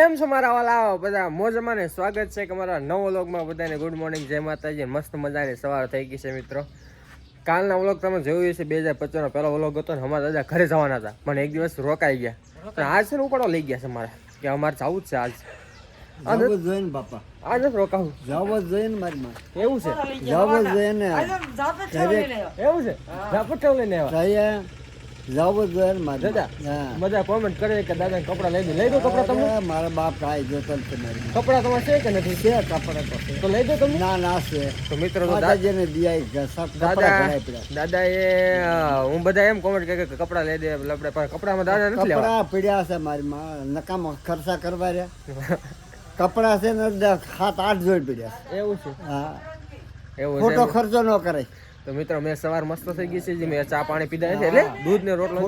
કેમ છો મારા વાલા? બધા મોજમાં ને સ્વાગત છે કે મારા નવો વ્લોગમાં બધાને. ગુડ મોર્નિંગ જય માતાજી. મસ્ત મજાની સવાર થઈ ગઈ છે મિત્રો. કાલના વ્લોગ તમે જોયું છે બે હજાર પચીસનો પહેલો વ્લોગ હતો ને અમારા દાદા ઘરે જવાના હતા. પણ એક દિવસ રોકાઈ ગયા. પણ આજ છે ને ઉપાડો લઈ ગયા છે મારા કે અમારે જવું જ છે આજ. આ જ જોઈએ ને બાપા. આ નથી રોકાવું. જવું જ જોઈએ ને મારી માં. એવું છે. જવું જ જોઈએ ને. એવું છે. લઈને આવ્યા. જઈએ. જવું જોઈએ ને મારી. દાદા હા. બધા કોમેન્ટ કરે કે દાદા કપડા લઈ દો. લઈ દો કપડા તમે મારા બાપ કાંઈ જોતો. તમારે છે કે નથી? છે કપડા તો તો લઈ દો તમે ના ના છે. તો મિત્રો તો દા- માતાજીને દિયાઈ છે. સબ કપડાં દાદા દાદા એ હું બધા એમ કોમેન્ટ કે કે કપડા લઈ દે. લપડે પણ કપડામાં દાદા નથી લેવા. કપડાં પડ્યા છે મારી માં. નકામ ખર્ચા કરવા રહ્યા. કપડા છે ને સાત આઠ જોઈ પીડ્યા એવું છે? હા. એવું ખોટો ખર્ચો ન કરે તો મિત્રો મેં સવાર મસ્ત થઈ ગઈ છે જે મેં ચા પાણી પીધા છે એટલે દૂધ ને રોટલો?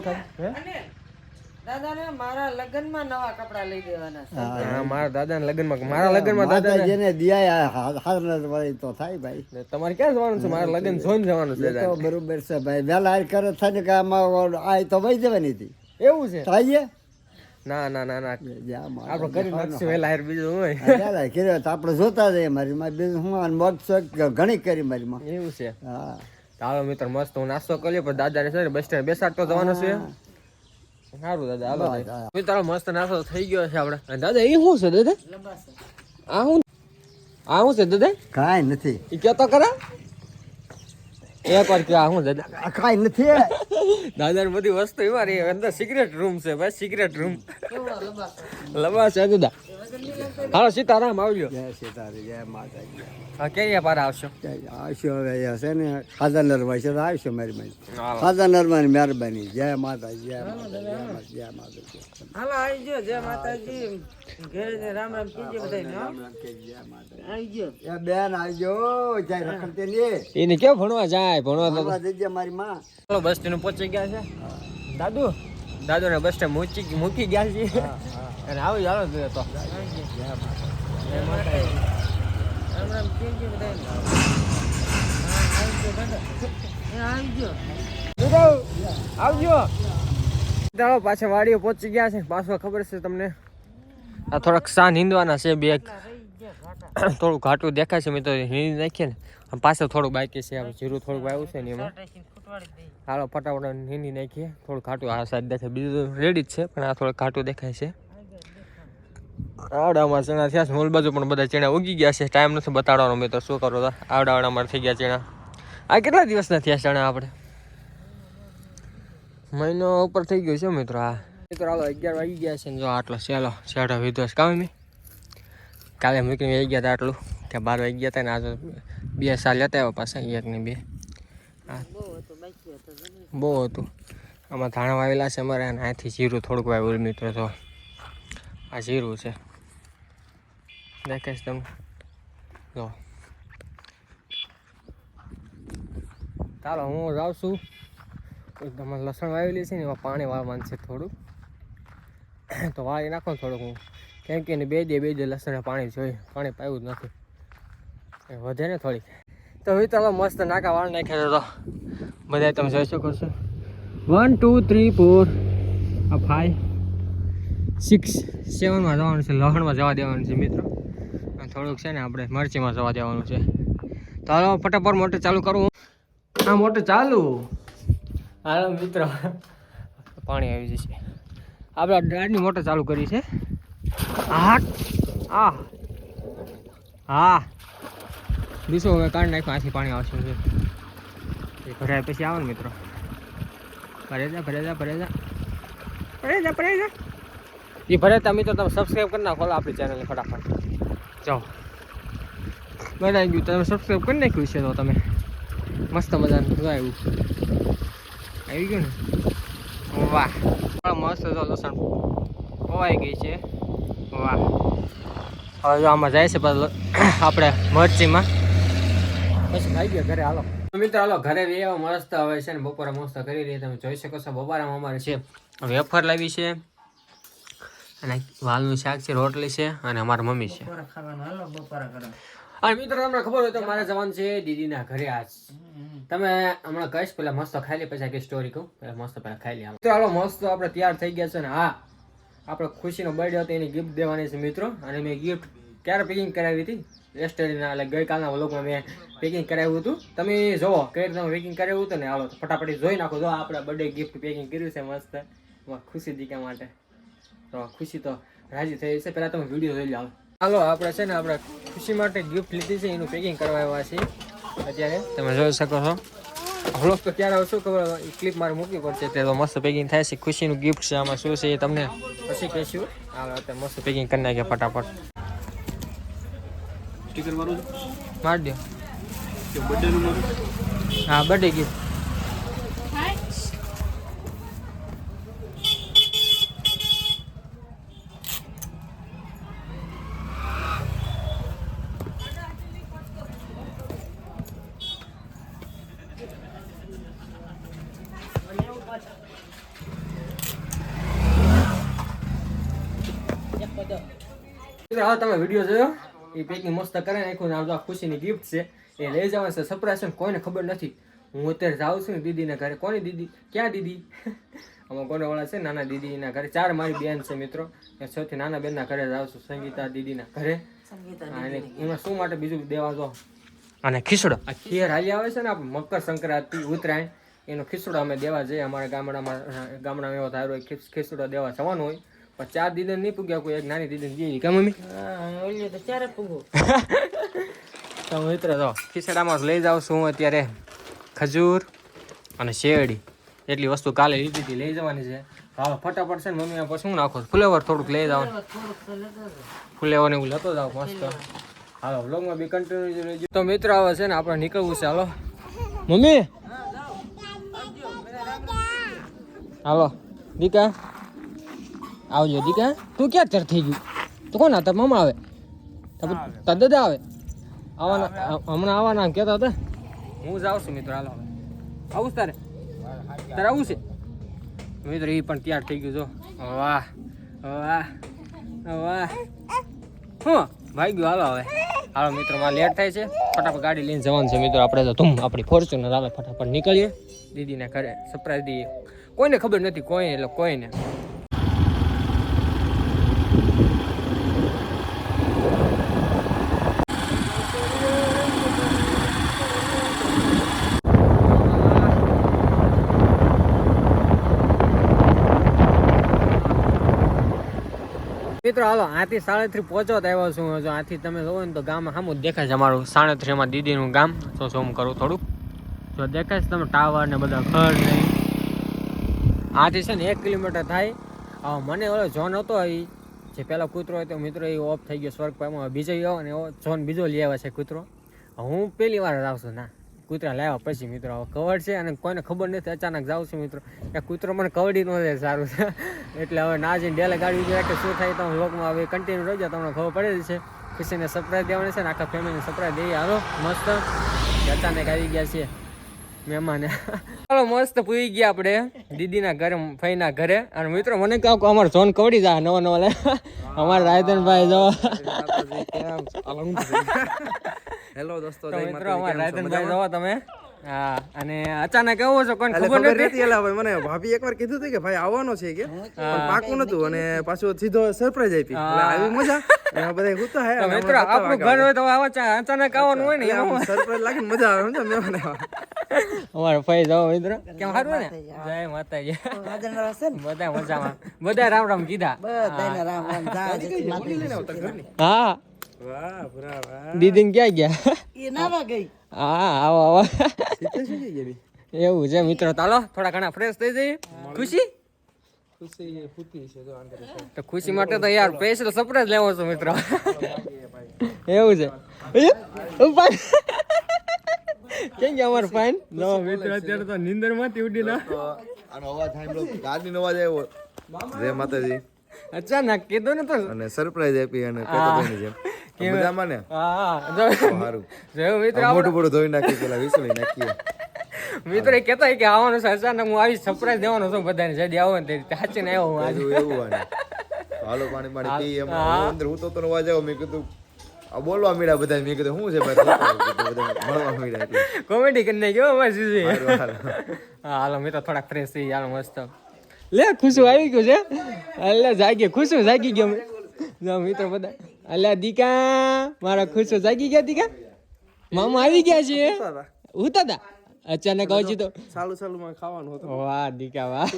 દાદાને મારા લગ્નમાં નવા કપડા લઈ દેવાના છે. હા મારા દાદાના લગ્નમાં મારા લગ્નમાં દાદા જેને દિયાઈ હાર વળી તો થાય ભાઈ. તમારે ક્યાં જવાનું છે? મારા લગ્ન જોઈને જવાનું છે તો બરોબર છે ભાઈ. હાર કરે થાય ને કે આમાં આ તો વહી જવાની હતી. એવું છે? થાય ના ના ના ના. આપણે કરી નાખશું વહેલા હાર બીજું હોય? કર્યો તો આપણે જોતા જઈએ મારી માં બીજું હું અને મોજ ઘણી કરી મારી માં એવું છે. હા. ચાલો મિત્ર મસ્ત હું નાસ્તો કર્યો પણ દાદાને છે ને બસ સ્ટેન્ડ બેસાડતો જવાનો છે. સારું દાદા હાલો હા. મિત્ર મસ્ત નાસ્તો થઈ ગયો છે આપણે. દાદા એ શું છે દાદા? આ હું આ શું છે દાદા? કાંઈ નથી. એ કહેતો ખરા? એક વાર કે હું દાદા આ નથી દાદા બધી વસ્તુ એમાં રહી અંદર સિગરેટ રૂમ છે ભાઈ સિગરેટ રૂમ. લંબા છે? દાદા હાલો સીતારામ આવજો. જય સીતારી જય માતાજી. હા પાર આવશો? જય આવશો હવે છે ને ખાધા નરવા છે આવશો મારી માં ખાધા નરવાની મહેરબાની. જય માતાજી જય માતાજી જય માતાજી હાલો આવી જય માતાજી. ઘરે રામ રામ કીજે જય માતાજી. બેન આવજો. જય રખડતે ને. એને કેવું ભણવા જાય? ભણવા તો આવા જજે મારી માં. ચલો બસ સ્ટેન્ડ પહોંચી ગયા છે. દાદુ દાદુ? ને બસ સ્ટેન્ડ મૂકી મૂકી ગયા છે અને આવી ચાલો જોઈએ તો. આવજો. ચાલો પાછા વાડીએ પહોંચી ગયા છે. પાછો ખબર છે તમને. આ થોડાક સા નીંદવાના છે બે થોડું ઘાટું દેખાય છે મેં તો હિંદી નાખીએ ને. પાછળ થોડું બાકી છે જીરું થોડુંક આવ્યું છે ને એમાં. હાલો ફટાફટ નીંદી નાખીએ. થોડું ઘાટું આ સાઈડ દેખાય. બીજું રેડી જ છે પણ આ થોડું ઘાટું દેખાય છે. આવડામાં ચણા થયા છે. મોલ બાજુ પણ બધા ચણા ઉગી ગયા છે. ટાઈમ નથી બતાડવાનો મેં તો. શું કરો તો? આવડાવડામાં થઈ ગયા ચણા. આ કેટલા દિવસના થયા ચણા આપણે? મહિનો ઉપર થઈ ગયો છે મિત્રો આ. મિત્રો હાલો અગિયાર વાગી ગયા છે ને જો આટલો ચાલો ચાલો વિધો કામ કાલે મૂકીને આવી ગયા હતા આટલું. ત્યાં બાર વાગી ગયા હતા ને આજે બે સાલ લેતા આવ્યા પાછા એક ને બે. બહુ હતો. આમાં ધાણા વાવેલા છે અમારે અને અહીંથી જીરું થોડુંક વાવેલું મિત્રો તો આ જીરું છે. દેખાય છે તમને? જો. ચાલો, હું જાઉં છું. તમારે લસણ વાવેલી છે ને, એમાં પાણી વાળવાનું છે થોડુંક. તો વાળી નાખો થોડુંક હું. કેમ કે બે દે બે દે લસણ પાણી જોઈએ પાણી પાયું જ નથી. વધે ને થોડીક. તો હવે ચાલો મસ્ત નાકા વાળ નાખ્યા તો બધા તમે જોઈ શકો છો. વન ટુ થ્રી ફોર આ ફાઈવ સિક્સ સેવનમાં જવાનું છે. લહણમાં જવા દેવાનું છે મિત્રો. થોડુંક છે ને આપણે મરચીમાં જવા દેવાનું છે. તો હાલો, ફટાફટ મોટર ચાલુ કરું હા. મોટર ચાલુ. હાલો, મિત્રો. પાણી આવી જશે. આપણે દાળની મોટર ચાલુ કરી છે. હા આ હા. દીસો હવે કાઢી નાખ્યો આથી પાણી આવશે છે એ ભરાય પછી આવે ને મિત્રો. ભરે જા ભરે જા ભરે જા. ભરે જા ભરે જા. એ ભરે તા મિત્રો તમે સબસ્ક્રાઈબ કરી નાખો આપણી ચેનલને ફટાફટ. જાઓ. બનાવી ગયું તમે સબસ્ક્રાઈબ કરી નાખ્યું છે તો તમે. મસ્ત મજાનું જો આવ્યું. આવી ગયું ને? વાહ. મસ્ત તો લસણ. પવાઈ ગઈ છે. વાહ. હવે જો આમાં જાય છે આપણે મરચીમાં. પછી ભાઈ ગયો ઘરે હાલો. મિત્રો હાલો ઘરે વેવા મસ્ત હવે છે ને બપોરે મસ્ત કરી રહી. તમે જોઈ શકો છો બપોરામાં અમારે છે વેફર લાવી છે અને વાલનું શાક છે રોટલી છે અને અમારી મમ્મી છે. અને મિત્રો તમને ખબર હોય તો મારે જવાનું છે દીદીના ઘરે આજ. તમે હમણાં કહીશ પેલા મસ્ત ખાઈ લે પછી આખી સ્ટોરી કહું. પેલા મસ્ત પેલા ખાઈ લે તો હાલો મસ્ત આપણે તૈયાર થઈ ગયા છે ને હા. આપણે ખુશીનો બર્થડે હતો એની ગિફ્ટ દેવાની છે મિત્રો. અને મેં ગિફ્ટ ક્યારે પેકિંગ કરાવી હતી? યસ્ટરડેના એટલે ગઈકાલના વ્લોગમાં મેં પેકિંગ કરાવ્યું હતું. તમે જોવો કઈ રીતે પેકિંગ કરાવ્યું હતું ને, હાલો ફટાફટ જોઈ નાખો. જો આપણે બર્થડે ગિફ્ટ પેકિંગ કર્યું છે, મસ્ત. ખુશી દીકા માટે. તો ખુશી તો રાજી થઈ છે પહેલાં તમે વીડિયો જોઈ લો હાલો, આપણે છે ને, આપણે ખુશી માટે ગિફ્ટ લીધી છે, એનું પેકિંગ કરવા આવ્યા છીએ. અત્યારે તમે જોઈ શકો છો. વ્લોગ તો ક્યારે આવશો ખબર ક્લિપ મારે મૂકવી પડશે. તે તો મસ્ત પેકિંગ થાય છે. ખુશીનું ગિફ્ટ છે, આમાં શું છે એ તમને પછી કહીશું. હાલો અત્યારે મસ્ત પેકિંગ કરી નાખીએ ફટાફટ. સ્ટીકર મારું મારી દો કે બર્થડેનું મારું? હા બર્થડે ગિફ્ટ તમે વીડિયો જોયો? એ પેકિંગ મસ્ત કરી નાખ્યું ને આમ તો ખુશીની ગિફ્ટ છે. એ લઈ જવાનું છે. સરપ્રાઈઝ છે ને કોઈને ખબર નથી. હું અત્યારે જાઉં છું ને દીદીના ઘરે. કોની દીદી? ક્યાં દીદી? અમારા ગોડાવાળા છે નાના દીદીના ઘરે. ચાર મારી બેન છે મિત્રો. સૌથી નાના બેનના ઘરે જાઉં છું સંગીતા દીદીના ઘરે. હા, અને એમાં શું માટે બીજું દેવા જો અને ખીસડો આ ખીર હાલી આવે છે ને આપણે મકર સંક્રાંતિ ઉત્તરાયણ. એનો ખીસડો અમે દેવા જઈએ. અમારા ગામડામાં ગામડામાં એવો થાય ખીસડો દેવા જવાનું હોય. પણ ચાર દીદન નહીં પૂગ્યા કોઈ એક નાની દીદી દીધી કા મમ્મી? હા, ઓલી તો ચારે પૂગો. તો મિત્ર તો ખીસડામાં લઈ જાઉં છું અત્યારે ખજૂર અને શેરડી. એટલી વસ્તુ કાલે લીધી હતી લઈ જવાની છે. હાલો ફટાફટ છે ને મમ્મી પછી શું નાખો? ફ્લેવર થોડુંક લઈ જાવ. ફ્લેવર એવું લેતો જાવ મસ્ત. હાલો વ્લોગમાં બી કન્ટિન્યુ રહેજો. તો મિત્ર આવે છે ને આપણે નીકળવું છે. હાલો. મમ્મી? હાલો. દીકા. આવજો દીકા તું ક્યાં તર થઈ ગયું? તું કોણ હતા મમા આવે? તદ જ આવે. આવવાના હમણાં આવવાના એમ કહેતા હતા? હું જ છું મિત્રો હાલો હવે. આવું તારે? તારે આવું છે? મિત્ર એ પણ તૈયાર થઈ ગયું જો. વાહ વાહ વાહ. હું ભાઈ ગયો હાલો હવે. હાલો મિત્રો મારે લેટ થાય છે. ફટાફટ ગાડી લઈને જવાનું છે મિત્રો આપણે તો ધૂમ આપણી ફોર્ચ્યુનર હાલો ફટાફટ નીકળીએ. દીદીને ઘરે સરપ્રાઈઝ દઈએ કોઈને ખબર નથી કોઈ એટલે કોઈને. હાલો આથી સાડત્રીસ પહોંચો તો આવ્યો છું જો આથી તમે જોવો ને તો ગામ સામું દેખાય છે અમારું. સાડત્રીસમાં દીદીનું ગામ. તો શું કરું થોડુંક? જો દેખાય છે તમે ટાવર ને બધા ઘર ને. આથી છે ને એક કિલોમીટર થાય. મને ઓલો જોન હતો એ જે પહેલો કૂતરો હતો, મિત્રો એ ઓફ થઈ ગયો સ્વર્ગ પામ્યો બીજો આવ્યો ને જોન બીજો લઈ આવ્યો છે કૂતરો. હું પહેલી વાર આવશું ના. કૂતરા લાવ્યા પછી મિત્રો, હવે કવડ છે અને કોઈને ખબર નથી, અચાનક જાઉં છું મિત્રો. એ કૂતરો મને કવડી ન દે સારું છે. એટલે હવે ના જઈને ડેલે ગાડી ઊભી રાખે શું થાય તો લોકમાં હવે કન્ટિન્યુ રહેજો તમને ખબર પડે જ છે ખુશીને સરપ્રાઈઝ દેવાની છે ને આખા ફેમિલીને સરપ્રાઈઝ દઈએ હાલો, મસ્ત. અચાનક આવી ગયા છે મહેમાન. ચાલો મસ્ત પૂરી ગયા આપણે દીદીના ઘરે, ફઈના ઘરે. અને મિત્રો, મને કહો કે અમારો ઝોન કવડી જાય નવો નવો લે અમારા રાયધનભાઈ જો. હેલો દોસ્તો જય મિત્રો અમારા રાયધનભાઈ જો તમે? હા અને અચાનક એવો છો કોણ ખબર નથી? એલા ભાઈ મને ભાભી એકવાર કીધું હતું કે ભાઈ આવવાનો છે કે પણ પાકું નતું અને પાછું સીધો સરપ્રાઈઝ આપી. એટલે આવી મજા. બધા હુતા હે મિત્રો આપણું ઘર હોય તો આવા અચાનક આવવાનું હોય ને સરપ્રાઈઝ લાગે મજા આવે સમજો મહેમાન અમારો ફઈ જાઓ મિત્રો. કેમ સારું ને? જય માતાજી. બધા મજામાં. બધા રામ રામ કીધા. હા. વાહ વાહ. દીદી ક્યાં ગયા? હા આવો આવો. એવું છે મિત્રો. ચાલો થોડા ઘણા ફ્રેશ થઈ જઈએ. ખુશી? ખુશી ફૂટી છે જો અંદર છે. તો ખુશી માટે તો યાર સ્પેશિયલ સરપ્રાઈઝ લેવો છો મિત્રો. એવું છે. કેમ કે અમાર ફાઈન નો મિત્રો અત્યારે તો નીંદરમાંથી ઉડી ના આનો અવાજ સાંભળો. ગાડીનો અવાજ આવ્યો. જય માતાજી. અચાનક કીધું ને તો. અને સરપ્રાઈઝ આપી અને પેટાભાઈની જેમ. મજામાં ને? હા જો સારું. જો મિત્રો મોટું મોટું ધોઈ નાખી પેલા વિસળી નાખીએ. મિત્ર કહેતા કે આવવાનું છે અચાનક હું આવી સરપ્રાઈઝ દેવાનો છું બધાને. જલ્દી આવો ને તે સાચીને આવ્યો હું આજે. એવું એવું હાલો પાણી પાણી પી એમ. અંદર હું તો તને અવાજ મેં કીધું આ બોલવા મળ્યા બધા મેં કીધું શું છે મળવા મળ્યા કોમેડી કરી નાખ્યો અમારે સીધી. હારું, હારું. હાલો મિત્રો થોડાક ફ્રેશ થઈ ગયા મસ્ત. લે ખુશું આવી ગયું છે. અલ્લે જાગી ખુશું જાગી ગયો. જો મિત્રો બધા. અલ્યા દીકા મારા ખુશું જાગી ગયા દીકા? મામા આવી ગયા છે. ઉતા તા અચાનક આવજી તો. સાલું સાલું માં ખાવાનું હતું. વાહ દીકા વાહ.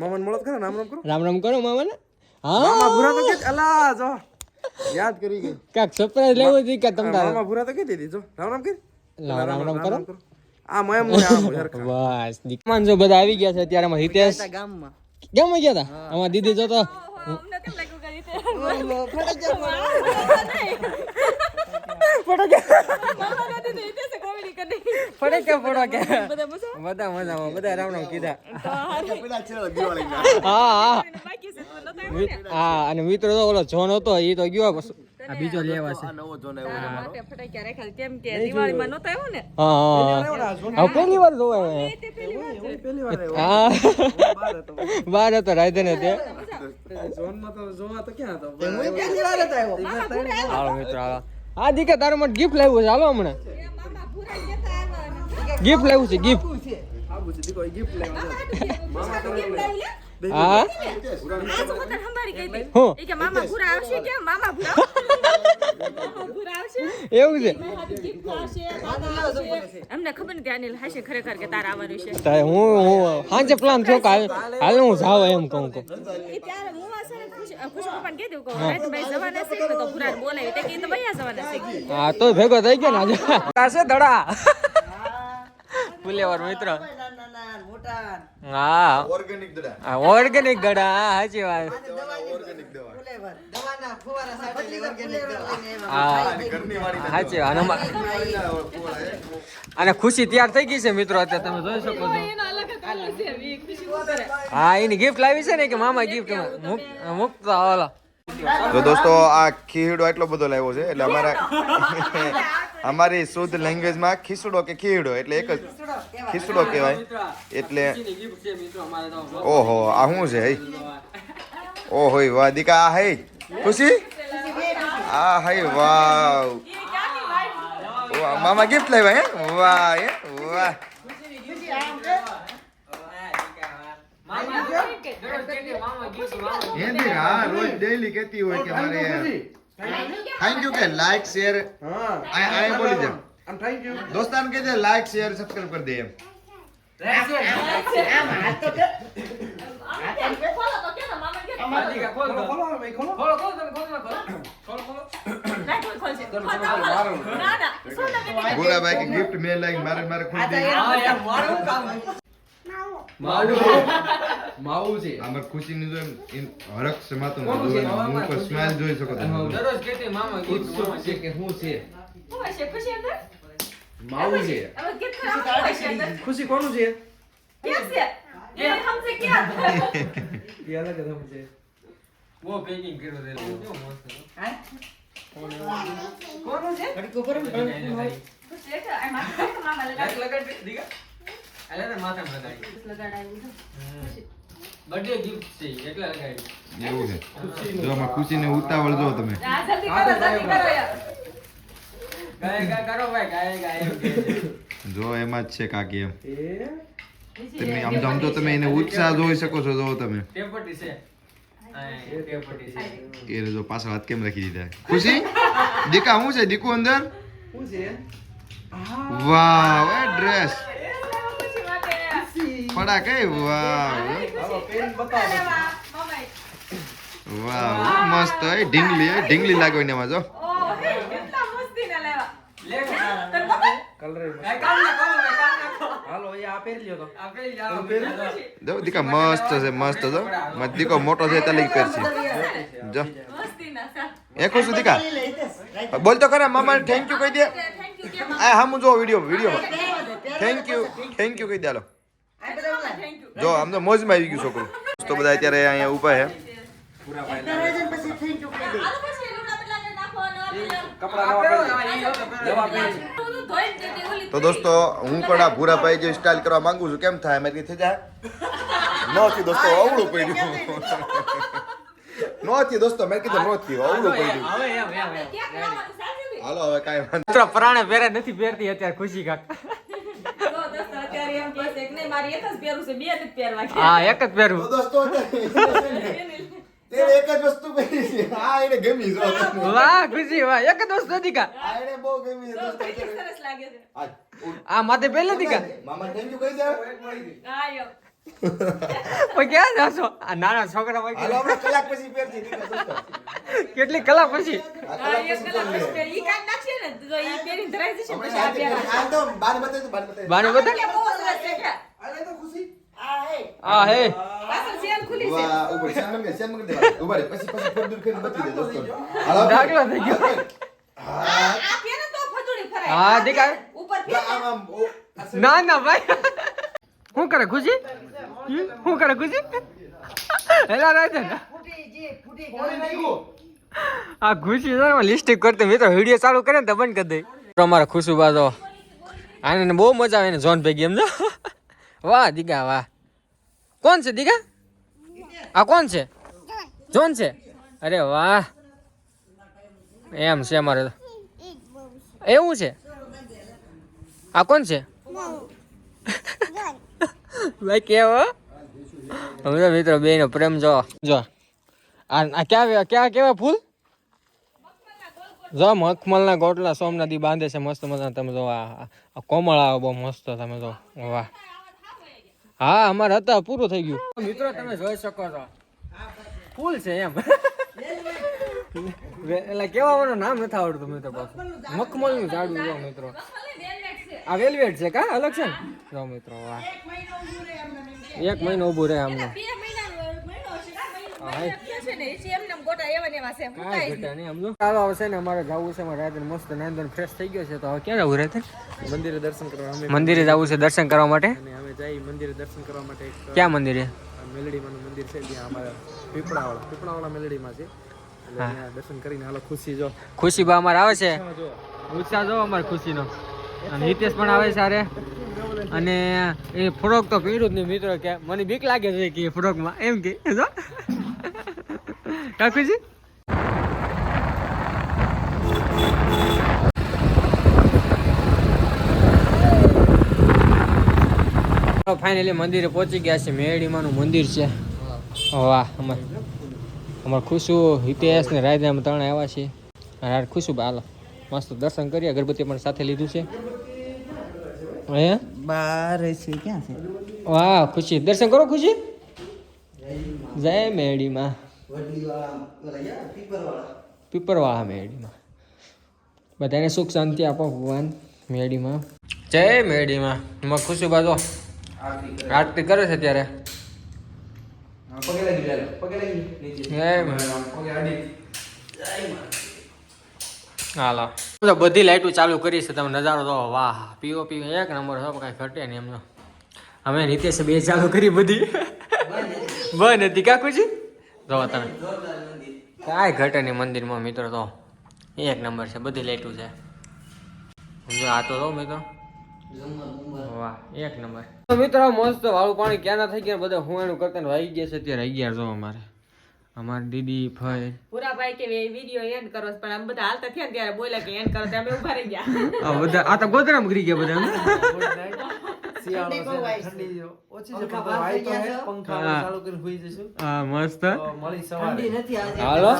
મામા મળત કરો રામ રામ કરો. રામ રામ કરો મામા ને મામા હા ભૂરા તો કે અલા જો. યાદ કરી ગઈ. કાક સરપ્રાઈઝ લેવો દીકા તમને મામા ભૂરા તો કે દીધી જો. રામ રામ કરી. રામ રામ કરો. બસ દીકમાન જો બધા આવી ગયા છે અત્યારે અમારા હિતેશ. ગામમાં. કેમ ગયા હતા? અમાર દીદી જો તો પડે કે પડો કે. બધા મજામાં? બધા રામ રામ કીધા. હા હા. હા અને મિત્રો તો ઓલો જોન હતો એ તો ગયો પછી આ બીજો લેવા છે. નવો જોન આવ્યો છે અમારો કેમ કે દિવાળીમાં નહોતો આવ્યો ને? હા હા. હા પહેલી વાર જોવાય હા બાર હતો. રાધે ને તે. ઝોનમાં તો જોવા તો ક્યાં હતો? હાલો મિત્રો હાલો. દીકા તારા માટે ગિફ્ટ લાવ્યું છે હાલો હમણાં. ગિફ્ટ લાવ્યું છે ગિફ્ટ આબુ છે દીકો ગિફ્ટ લેવા હા? હું? મામા ભૂરા આવશે કે મામા ભૂરા મામા ભૂરા આવશે? એવું છે? અમને ખબર નથી અનિલ હાશે ખરેખર કે તારા આવવાનું છે. તારે હું હું સાંજે પ્લાન કે હાલ હું જાવ એમ કહું કહું. એ ત્યારે હું કહી કે જવાના છે તો ભૂરાને બોલાવી તે કે તો ભૈયા જવાના છે. હા તો ભેગો થઈ ગયો ને આજે. પાસે ધડા. ફુલેવર મિત્ર. હા. ઓર્ગેનિક દડા. આ ઓર્ગેનિક ગડા હા સાચી વાત. ઓર્ગેનિક દવા. હા ઘરની વાળી સાચી અને ખુશી તૈયાર થઈ ગઈ છે મિત્રો અત્યારે તમે જોઈ શકો છો. હા એની ગિફ્ટ લાવી છે ને કે મામા ગિફ્ટ મુક્ત હાલો. તો દોસ્તો આ ખીડો એટલો બધો લાવ્યો છે એટલે અમારા અમારી શુદ્ધ લેંગ્વેજમાં ખીસડો કે ખીડો એટલે એક જ ખીસડો કહેવાય. એટલે ઓહો આ શું છે હઈ ઓહો વાહ દીકા આ હૈ? ખુશી? આ હૈ વાવ. વાહ મામા ગિફ્ટ લાવ્યા હે? વાહ હે? વાહ. રોજ ડેલી કહેતી હોય કે મારે થેન્ક યુ કે લાઈક શેર હા આ આ બોલી દે આમ થેન્ક યુ દોસ્તાન કહી દે લાઈક શેર સબસ્ક્રાઇબ કરી દે એમ ખોલો ખોલો ભાઈ ખોલો ગોરાભાઈ કે ગિફ્ટ મેં લાઈ મારે મારે ખુદ દે માવું. છે. આમાં ખુશી જો એમ હરખ સમાતો ને જો એના પર સ્માઈલ જોઈ શકો તમે. દરરોજ કહેતી મામા gift છે કે શું છે? ખુશી માવું છે. ખુશી કોનું છે? એ અલગ જ છે બહુ પેકિંગ કર્યું છે. કેવું મસ્ત બર્થડે ગિફ્ટ છે? એટલે લગાવી એવું છે? જો આમાં ખુશી ને ઉતાવળ જો તમે. ગાય ગાય કરો ભાઈ ગાય ગાય એમ કહે છે. જો એમાં જ છે કાકી એમ. એ? તમે આમ તો આમ તો તમે એને ઉત્સાહ જોઈ શકો છો જો તમે. ટેપટી છે. હા, એ ટેપટી છે. એ જો પાછળ હાથ કેમ રાખી દીધા? ખુશી? દીકા શું છે? દીકુ અંદર? શું છે? વાવ એ ડ્રેસ. પડા કઈ? વાહ હાલો પેન બતાવો વાવ. મસ્ત એ ઢીંગલી એ ઢીંગલી લાગે ને એમાં જો. જો દીકા મસ્ત છે મસ્ત જો. દીકો મોટો છે તલી પહેરશે. જો. એ ખુશ દીકા. બોલ તો ખરા મામા થેન્ક યુ કહી દે. આ હામું જો video video thank you thank you કહી દે હાલો. જો આમ તો મોજમાં આવી ગયું છોકરું. તો બધા અત્યારે અહીંયા ઊભા છે. કપડા નવા પહેરી નવા પહેરી તો દોસ્તો હું પણ આ ભૂરાભાઈ જે સ્ટાઇલ કરવા માંગુ છું. કેમ થાય? મેં કીધું થઈ જાય? ન દોસ્તો અવળું પડ્યું. ન થયું દોસ્તો મેં કીધું ન થયું અવળું પડ્યું. હાલો હવે કાંઈ વાંધો પ્રાણે પહેરે નથી પહેરતી અત્યારે ખુશી કાક. મારી એક જ પહેરું છે બે નથી પહેરવા હા એક જ પહેરવું તો દોસ્તો તે એક જ વસ્તુ પહેરી છે હા એને ગમી જો. વાહ ખુશી વાહ એક જ વસ્તુ હતી કા આ એને બહુ ગમી છે દોસ્તો સરસ લાગે છે આ, માથે પહેલે હતી કા મામા થેન્ક યુ કહી જાવ હા યો પણ ક્યાં જાશો? આ નાના છોકરા વગેરે કલાક પછી કેટલી કલાક પછી? બાને બતા કે બહુ સરસ છે. કે? અરે તો ખુશી. આ હે. ના ના ભાઈ. શું કરે ખુશી? શું કરે ખુશી? હેલા નાખ્યું. આ ખુશી લિસ્ટિક કરતો મિત્રો વીડિયો ચાલુ કરે ને તો કરી દઈ અમારા ખુશી બાજો આને બહુ મજા આવે ને જોન ભેગી એમ જો વાહ, દીગા, વાહ. કોણ છે દીગા? આ કોણ છે? જોન છે? અરે વાહ. એમ છે અમારે તો. એવું છે? આ કોણ છે? ભાઈ કેવો? હમણાં મિત્રો બે નો પ્રેમ જો જો આ આ ક્યાં ક્યાં કેવા ફૂલ? જો મખમલના ગોટલા સોમનાથી બાંધે છે મસ્ત મજા તમે જો આ આ કોમળ આવે બહુ મસ્ત તમે જો. વાહ. હા અમારે હતા પૂરું થઈ ગયું. મિત્રો તમે જોઈ શકો છો. ફૂલ છે એમ. એટલે કેવા નામ નથી આવડતું મિત્રો પાછું. મખમલનું ઝાડું જો મિત્રો. આ વેલવેટ છે કા? અલગ છે ને? જો મિત્રો વાહ. એક મહિનો ઊભું રહે આમનું. મંદિરે દર્શન કરવા અમે જવું છે દર્શન કરવા માટે? અને અમે જઈ મંદિરે દર્શન કરવા માટે ક્યાં મંદિરે? મેલડીમાંનું મંદિર છે ત્યાં અમારા પીપળાવાળા પીપળાવાળા મેલડીમાં છે. દર્શન કરીને હાલો ખુશી જો. ખુશી બા અમારે આવે છે. ઉત્સાહ જો અમારે ખુશીનો. અને હિતેશ પણ આવે સારે અને એ ફ્રોક તો પહેર્યું જ નહીં મિત્રો, કે મને બીક લાગે છે કે ફ્રોકમાં. એમ કે જો. કાકુજી ફાઇનલી મંદિરે પહોંચી ગયા છે. મેળીમાનું મંદિર છે. વાહ, અમાર અમારે ખુશું હિતેશ ને રાયદા અમે ત્રણે આવ્યા છીએ. ખુશું હાલો. મસ્ત દર્શન કરીએ અગરબત્તી પણ સાથે લીધું છે. હે? બાર છે ક્યાં છે? વાહ ખુશી. દર્શન કરો ખુશી. જય મેડીમાં પીપરવાળા મેડીમાં બધાને સુખ શાંતિ આપો ભગવાન મેડીમાં જય મેડીમાં એમાં ખુશી બાજુ. આરતી કરે છે ત્યારે. પગે લાગી પગે લાગી નીચે. જય આડી હાલો. તો બધી લાઈટો ચાલુ કરી છે, તમે નજારો તો વાહ, પીઓ પીઓપી એક નંબર છે, કાંઈ ઘટે નહીં એમનો અમે નીતેશ બે ચાલુ કરી બધી. બંધ હતી કાકુજી જો તમે. કાંઈ ઘટે નહીં મંદિરમાં, મિત્રો, તો. એક નંબર છે, બધી લાઈટો છે. જો આ તો મિત્રો. વાહ, એક નંબર. મિત્રો, મસ્ત વાળું પાણી ક્યાં થઈ ગયા બધા હું એનું કરતા વાઈ ગયા છે અત્યારે અગિયાર જો અમારે. અમારી દીદી ભાઈ. પૂરા ભાઈ કે વીડિયો એન્ડ કરો છે, પણ આમ બધા હાલતા થયા ત્યારે બોલ્યા કે એન્ડ કરો અમે ઊભા રહી ગયા. આ બધા આ તો ગોધરામાં ગરી ગયા બધા શિયાળો છે ઠંડી ઓછી છે પણ તો પંખા ચાલુ કરીને હુઈ જશું. હા મસ્ત. મળી સવારે. નથી આજે. હાલો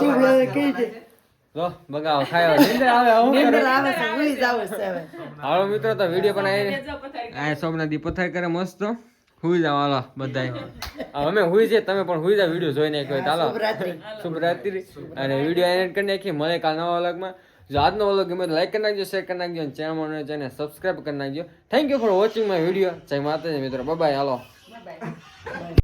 લો બગાવો ખાયો નીંદર આવે હવે નીંદર આવે છે ઉઈ જાવ છે હવે. હાલો મિત્રો તો વીડિયો પણ પથારી સોમનાથ પથાર કરે મસ્ત. હુઈ જાવ હાલો બધાય. અમે હુઈ છે તમે પણ હુઈ જાવ વીડિયો જોઈ નાખ્યો ચાલો શુભ. શુભરાત્રી. અને વીડિયો એન્ડ કરી નાખી મળે કાલ નવા વ્લોગમાં. જો આજનો વ્લોગ ગમે લાઈક કરી નાખજો શેર કરી નાખજો અને ચેનલ ચેનલ સબસ્ક્રાઇબ કરી નાખજો. Thank you for watching my video જય માતાજી મિત્રો. બાય હાલો.